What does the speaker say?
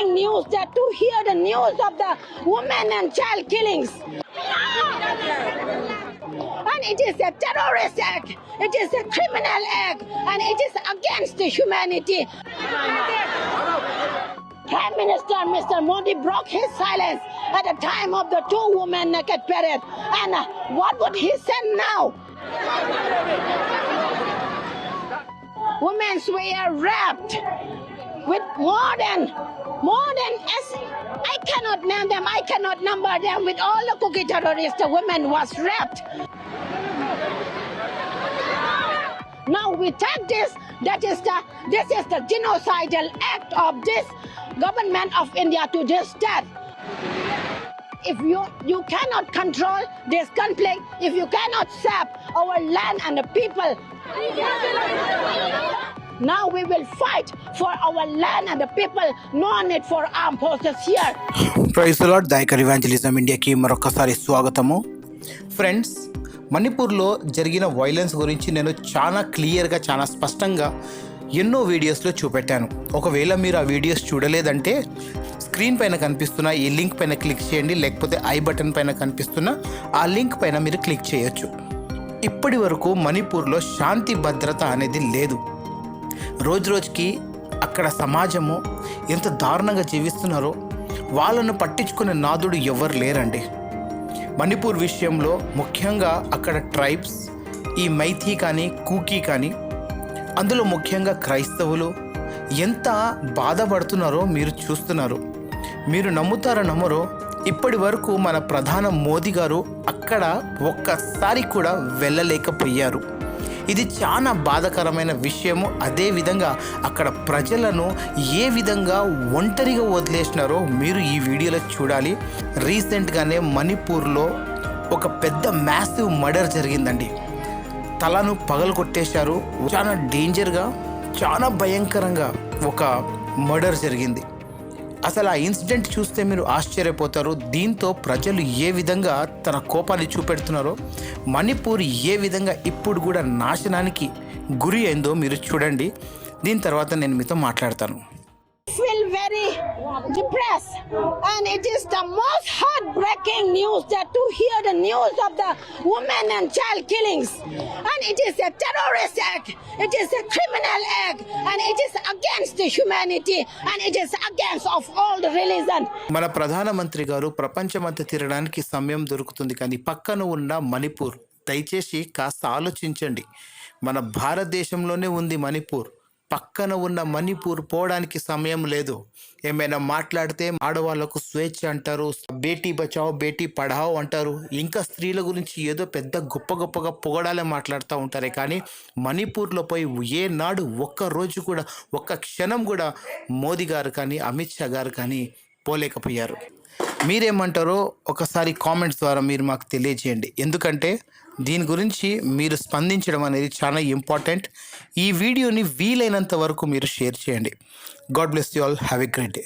breaking news that to hear the news of the women and child killings. And it is a terrorist act, it is a criminal act, and it is against the humanity. Prime Minister Mr. Modi broke his silence at the time of the two women naked parade. And uh, what would he say now? Women were raped with more than more than as I cannot name them, I cannot number them. With all the cookie terrorists, the women was raped. Now we take this. That is the this is the genocidal act of this government of India to this death. If you you cannot control this conflict, if you cannot save our land and the people, now we will fight for our land and the people. No need for armed forces here. Praise Lord దైకర్ evangelism ఇండియాకి మరొకసారి స్వాగతము friends మణిపూర్లో జరిగిన violence గురించి నేను చాలా క్లియర్గా చాలా స్పష్టంగా ఎన్నో వీడియోస్లో చూపెట్టాను ఒకవేళ మీరు ఆ వీడియోస్ చూడలేదంటే స్క్రీన్ పైన కనిపిస్తున్న ఈ లింక్ పైన క్లిక్ చేయండి లేకపోతే ఐ బటన్ పైన కనిపిస్తున్న ఆ లింక్ పైన మీరు క్లిక్ చేయొచ్చు ఇప్పటి వరకు మణిపూర్లో శాంతి భద్రత అనేది లేదు రోజు రోజుకి అక్కడ సమాజము ఎంత దారుణంగా జీవిస్తున్నారో వాళ్ళను పట్టించుకునే నాదుడు ఎవరు లేరండి. మణిపూర్ విషయంలో ముఖ్యంగా అక్కడ ట్రైబ్స్ ఈ మైథీ కానీ కూకీ కానీ అందులో ముఖ్యంగా క్రైస్తవులు ఎంత బాధపడుతున్నారో మీరు చూస్తున్నారు. మీరు నమ్ముతారో నమ్మరో ఇప్పటి వరకు మన ప్రధాన మోదీ గారు అక్కడ ఒక్కసారి కూడా వెళ్ళలేకపోయారు. ఇది చాలా బాధాకరమైన విషయము. అదేవిధంగా అక్కడ ప్రజలను ఏ విధంగా ఒంటరిగా వదిలేసినారో మీరు ఈ వీడియోలో చూడాలి. రీసెంట్గానే మణిపూర్లో ఒక పెద్ద మ్యాసివ్ మర్డర్ జరిగిందండి. తలను పగలు కొట్టేశారు. చాలా డేంజర్గా చాలా భయంకరంగా ఒక మర్డర్ జరిగింది. అసలు ఆ ఇన్సిడెంట్ చూస్తే మీరు ఆశ్చర్యపోతారు. దీంతో ప్రజలు ఏ విధంగా తన కోపాన్ని చూపెడుతున్నారో మణిపూర్ ఏ విధంగా ఇప్పుడు కూడా నాశనానికి గురి అయిందో మీరు చూడండి. దీని తర్వాత నేను మీతో మాట్లాడతాను. Feel very depressed and it is the most heartbreaking news that to hear the news of the women and child killings and it is a terrorist act it is a criminal act and it is against the humanity and it is against of all the religion మన ప్రధానమంత్రి గారు ప్రపంచమంతా తిరగడానికి సమయం దొరుకుతుంది కానీ పక్కన ఉన్న మణిపూర్ దయచేసి కాస్త ఆలోచించండి మన భారతదేశంలోనే ఉంది మణిపూర్ పక్కన ఉన్న మణిపూర్ పోవడానికి సమయం లేదు. ఏమైనా మాట్లాడితే ఆడవాళ్ళకు స్వేచ్ఛ అంటారు. బేటీ బచావ్ బేటీ పడావో అంటారు. ఇంకా స్త్రీల గురించి ఏదో పెద్ద గొప్ప గొప్పగా పొగడాలే మాట్లాడుతూ ఉంటారే కానీ మణిపూర్లో పోయి ఏనాడు ఒక్క రోజు కూడా ఒక్క క్షణం కూడా మోదీ గారు కానీ అమిత్ షా గారు కానీ పోలేకపోయారు. మీరేమంటారో ఒకసారి కామెంట్స్ ద్వారా మీరు మాకు తెలియజేయండి. ఎందుకంటే దీని గురించి మీరు స్పందించడం అనేది చాలా ఇంపార్టెంట్. ఈ వీడియోని వీలైనంత వరకు మీరు షేర్ చేయండి. God bless you all. Have a great day.